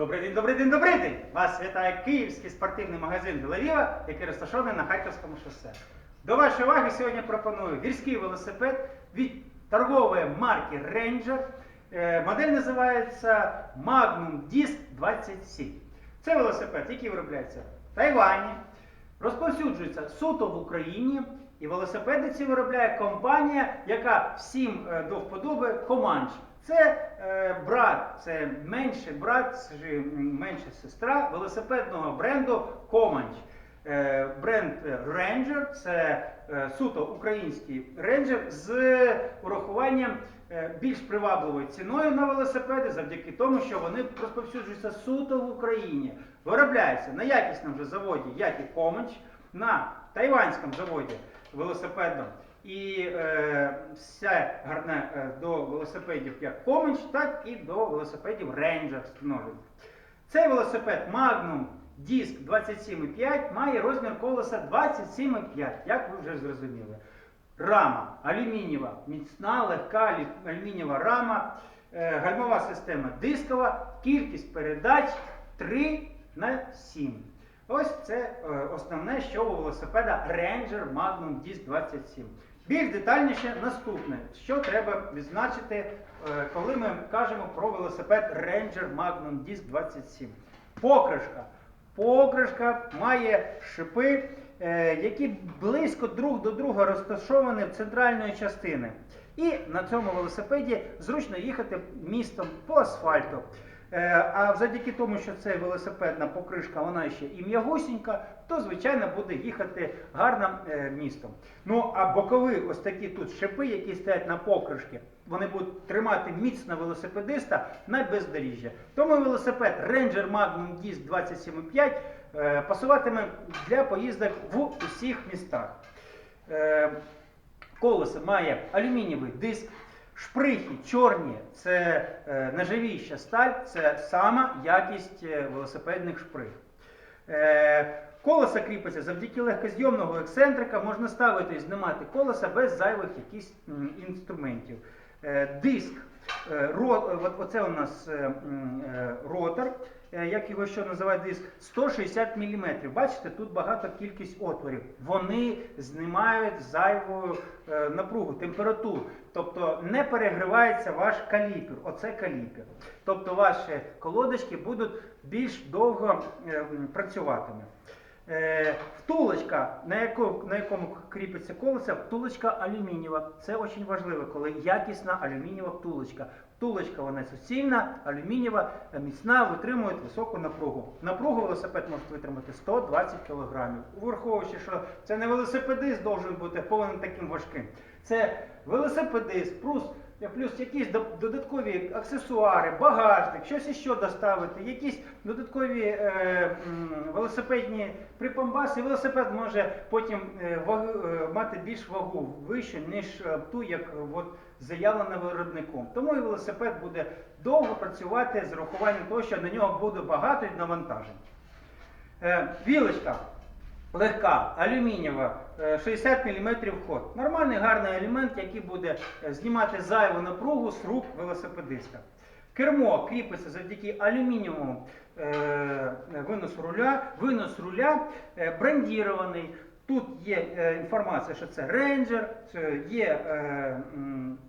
Добрий день, добрий день, добрий день! Вас вітає київський спортивний магазин Делавіва, який розташований на Харківському шосе. До вашої уваги сьогодні пропоную гірський велосипед від торгової марки Ranger. Е, Модель називається Magnum Disc 27. Це велосипед, який виробляється в Тайвані, розповсюджується суто в Україні. І велосипеди ці виробляє компанія, яка всім е, до вподоби Comanche. Це е, брат, це менший брат, це менша сестра велосипедного бренду Comanche. Е, бренд Ranger це е, суто український Ranger з урахуванням е, більш привабливою ціною на велосипеди завдяки тому, що вони розповсюджуються суто в Україні. Виробляються на якісному заводі, як і Comanche, на тайванському заводі велосипедному. І е, все гарне е, до велосипедів як Comanche, так і до велосипедів Ranger встановлено. Цей велосипед Magnum Disc 27,5 має розмір колеса 27,5, як ви вже зрозуміли. Рама алюмінієва, міцна, легка алю- алюмінієва рама, е, гальмова система дискова, кількість передач 3 на 7. Ось це е, основне, що у велосипеда Ranger Magnum Disc 27. Більш детальніше наступне, що треба відзначити, е, коли ми кажемо про велосипед Ranger Magnum Disc 27. Покришка. Покришка має шипи, е, які близько друг до друга розташовані в центральної частини. І на цьому велосипеді зручно їхати містом по асфальту. Е, А завдяки тому, що це велосипедна покришка, вона ще і м'ягусінька, то звичайно буде їхати гарно е, містом. Ну а бокові ось такі тут шипи, які стоять на покришки, вони будуть тримати міцно велосипедиста на бездоріжжя. Тому велосипед Ranger Magnum Disc 27,5 е, пасуватиме для поїздок в усіх містах. Колесо має алюмінієвий диск, шприхи чорні, це е, нержавіюча сталь, це сама якість е, велосипедних шприх. Е, колеса кріпиться завдяки легкозйомного ексцентрика, можна ставити і знімати колеса без зайвих якісь інструментів. Е, диск, е, ро, е, оце у нас е, е, ротор, як його що називають диск, 160 мм. Бачите, тут багато кількість отворів. Вони знімають зайву е, напругу, температуру. Тобто не перегрівається ваш каліпер. Оце каліпер. Тобто ваші колодочки будуть більш довго е, працюватиме. Е, втулочка, на, яку, на якому кріпиться колесо, втулочка алюмінієва. Це дуже важливо, коли якісна алюмінієва втулочка. Втулочка вона суцільна, алюмінієва, е, міцна, витримує високу напругу. Напругу велосипед може витримати 120 кг. Враховуючи, що це не велосипедист повинен бути повинен таким важким. Це велосипедист, плюс, плюс якісь додаткові аксесуари, багажник, щось іще доставити, якісь додаткові е, велосипедні припамбаси. Велосипед може потім е, ваг- е, мати більш вагу вищу, ніж е, ту, як е, от, заявлено виробником. Тому і велосипед буде довго працювати з урахуванням того, що на нього буде багато навантажень. Е, Вілочка легка, алюмінієва, е, 60 мм ход. Нормальний гарний елемент, який буде е, знімати зайву напругу з рук велосипедиста. Кермо кріпиться завдяки алюмінієвому е, виносу руля. Винос руля е, брендірований. Тут є е, інформація, що це Ranger, це є е,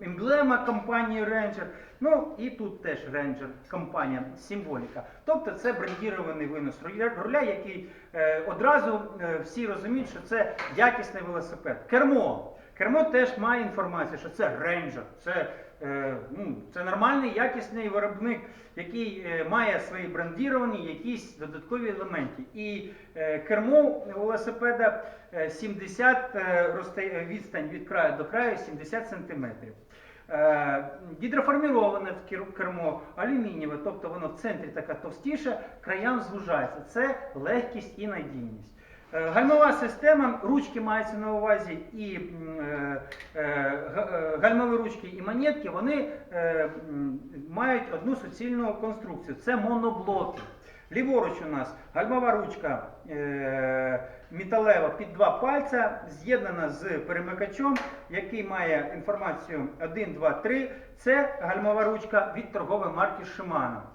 емблема компанії Ranger. Ну і тут теж Ranger компанія, символіка. Тобто це брендірований винос руля, який е, одразу е, всі розуміють, що це якісний велосипед. Кермо. Кермо теж має інформацію, що це Ranger, це, ну, це нормальний якісний виробник, який е, має свої брендіровані якісь додаткові елементи. І е, кермо велосипеда е, 70 е, е, відстань від краю до краю 70 сантиметрів. Е, Гідроформіроване кермо алюмінієве, тобто воно в центрі така товстіша, краям звужається. Це легкість і надійність. Е, Гальмова система, ручки мається на увазі і е, е, га- гальмові ручки і монетки, вони мають одну суцільну конструкцію. Це моноблоки. Ліворуч у нас гальмова ручка металева під два пальця, з'єднана з перемикачом. який має інформацію 1, 2, 3. Це гальмова ручка від торгової марки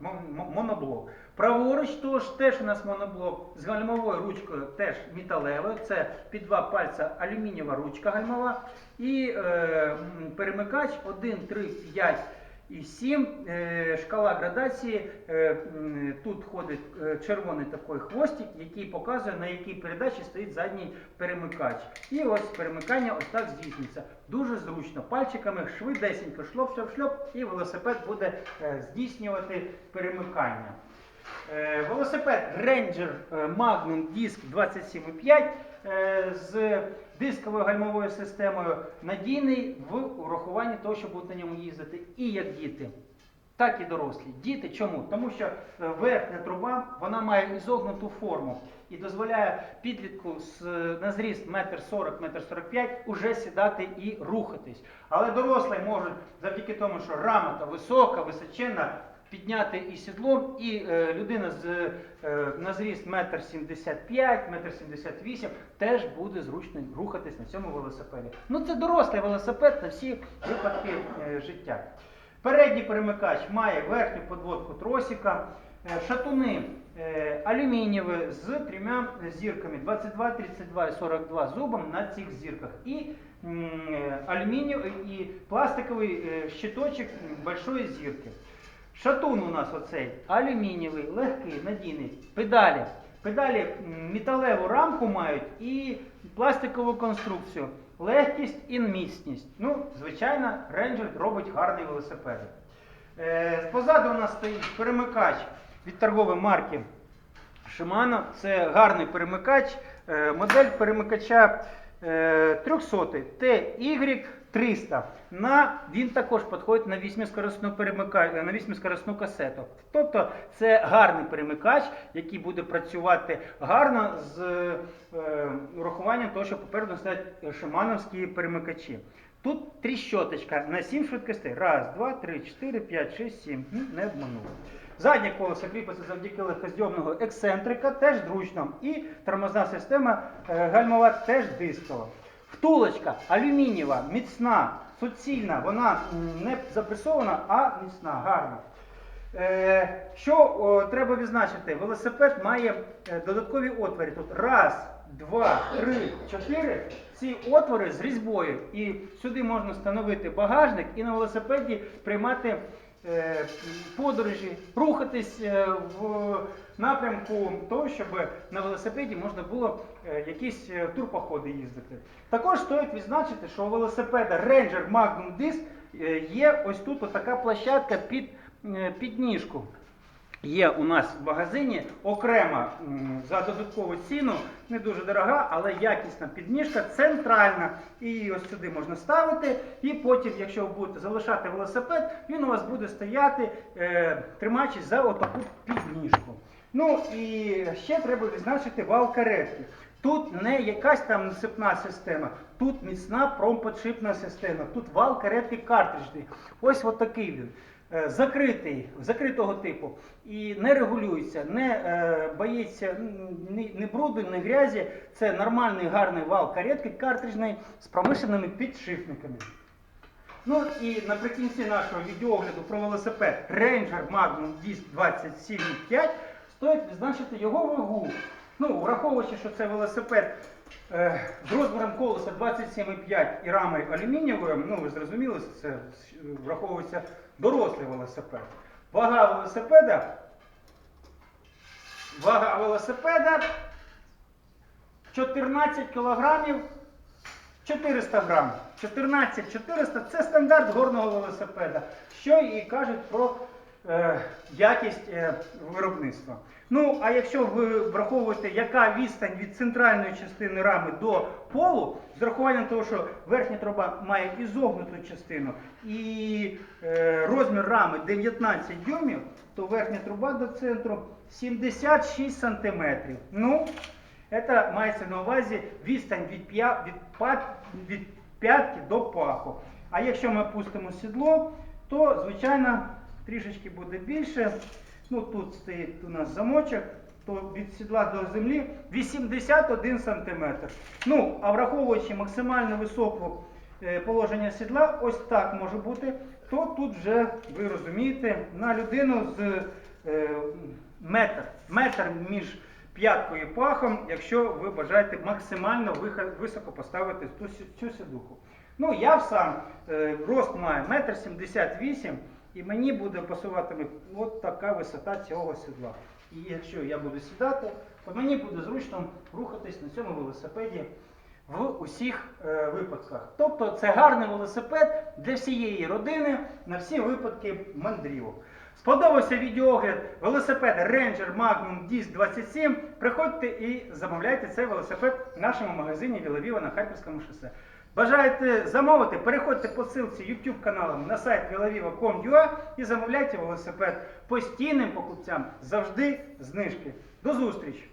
мо- Моноблок. Праворуч тож теж у нас моноблок з гальмовою ручкою, теж металевою. Це під два пальця алюмінієва ручка гальмова. І е, перемикач 1, 3, 5 і 7. Е, шкала градації. Е, тут ходить е, червоний такий хвостик, який показує, на якій передачі стоїть задній перемикач. І ось перемикання ось так здійснюється. Дуже зручно. Пальчиками швидесенько шлоп-шлоп-шлоп, і велосипед буде е, здійснювати перемикання. Е, Велосипед Ranger е, Magnum Disc 27,5 е, з дисковою гальмовою системою надійний в урахуванні того, що будуть на ньому їздити і як діти, так і дорослі. Діти чому? Тому що верхня труба вона має ізогнуту форму і дозволяє підлітку на зріст 1,40 1,45 м уже сідати і рухатись. Але дорослі можуть завдяки тому, що рама та висока, височенна, підняти і сідло, і е, людина з е, на зріст 1,75 м, 1,78 м теж буде зручно рухатись на цьому велосипеді. Ну це дорослий велосипед на всі випадки е, життя. Передній перемикач має верхню подводку тросика, е, шатуни е, алюмінієві з трьома зірками 22, 32 і 42 зубом на цих зірках. І е, алюмінієвий і пластиковий е, щиточок большої зірки. Шатун у нас оцей алюмінієвий, легкий, надійний. Педалі. Педалі металеву рамку мають і пластикову конструкцію. Легкість і міцність. Ну, звичайно, Ranger робить гарний велосипед. Е, позаду у нас стоїть перемикач від торгової марки Shimano. Це гарний перемикач. Е, модель перемикача е, 300 TY 300. На, він також підходить на 8-скоростну перемика... на 8-скоростну касету. Тобто це гарний перемикач, який буде працювати гарно з е, урахуванням того, що попереду стоять шимановські перемикачі. Тут тріщоточка на 7 швидкостей. Раз, два, три, чотири, п'ять, шість, сім. Не обманув. Заднє колесо кріпиться завдяки легкозйомного ексцентрика, теж зручно. І тормозна система е, гальмова теж дискова. Втулочка алюмінієва, міцна, суцільна, вона не запресована, а міцна, гарна. Е, що треба відзначити? Велосипед має е, додаткові отвори. Тут раз, два, три, чотири. Ці отвори з різьбою. І сюди можна встановити багажник і на велосипеді приймати е, подорожі, рухатись в напрямку того, щоб на велосипеді можна було е, якісь е, турпоходи їздити. Також стоїть відзначити, що у велосипеда Ranger Magnum Disc е, є ось тут така площадка під підніжку. Є у нас в магазині окрема за додаткову ціну, не дуже дорога, але якісна підніжка, центральна. І ось сюди можна ставити. І потім, якщо ви будете залишати велосипед, він у вас буде стояти, тримаючись за отаку підніжку. Ну і ще треба відзначити вал каретки. Тут не якась там насипна система, тут міцна промподшипна система, тут вал каретки картриджний. Ось от такий він. Е, Закритий, закритого типу і не регулюється, не е, боїться ні, ні бруду, ні грязі. Це нормальний гарний вал каретки картриджний з промишленими підшипниками. Ну і наприкінці нашого відеогляду про велосипед Ranger Magnum Disc 27,5 стоїть відзначити його вагу. Ну, враховуючи, що це велосипед е, з розміром колеса 27,5 і рамою алюмінієвою, ну ви зрозуміли, це враховується дорослий велосипед. Вага велосипеда. Вага велосипеда 14 кілограмів 400 грам. 14 400 це стандарт горного велосипеда, що і кажуть про якість е, виробництва. Ну, а якщо ви враховуєте, яка відстань від центральної частини рами до полу, з урахуванням того, що верхня труба має ізогнуту частину і е, розмір рами 19 дюймів, то верхня труба до центру 76 сантиметрів. Ну, це мається на увазі відстань від, п'я, від, пат, від п'ятки до паху. А якщо ми пустимо сідло, то, звичайно, трішечки буде більше. Ну, тут стоїть у нас замочок, то від сідла до землі 81 см. Ну, а враховуючи максимально високу е, положення сідла, ось так може бути, то тут вже ви розумієте, на людину з е, метр, метр між п'яткою і пахом, якщо ви бажаєте максимально високо поставити цю сідуху. Ну, я сам е, рост метр сімдесят вісім, і мені буде пасуватиме от така висота цього сідла. І якщо я буду сідати, то мені буде зручно рухатись на цьому велосипеді в усіх е, випадках. Тобто це гарний велосипед для всієї родини на всі випадки мандрівок. Сподобався відеоогляд велосипед Ranger Magnum Disc 27. Приходьте і замовляйте цей велосипед в нашому магазині Вілавіва на Харківському шосе. Бажаєте замовити, переходьте по ссылці YouTube каналом на сайт velaviva.com.ua і замовляйте велосипед постійним покупцям завжди знижки. До зустрічі!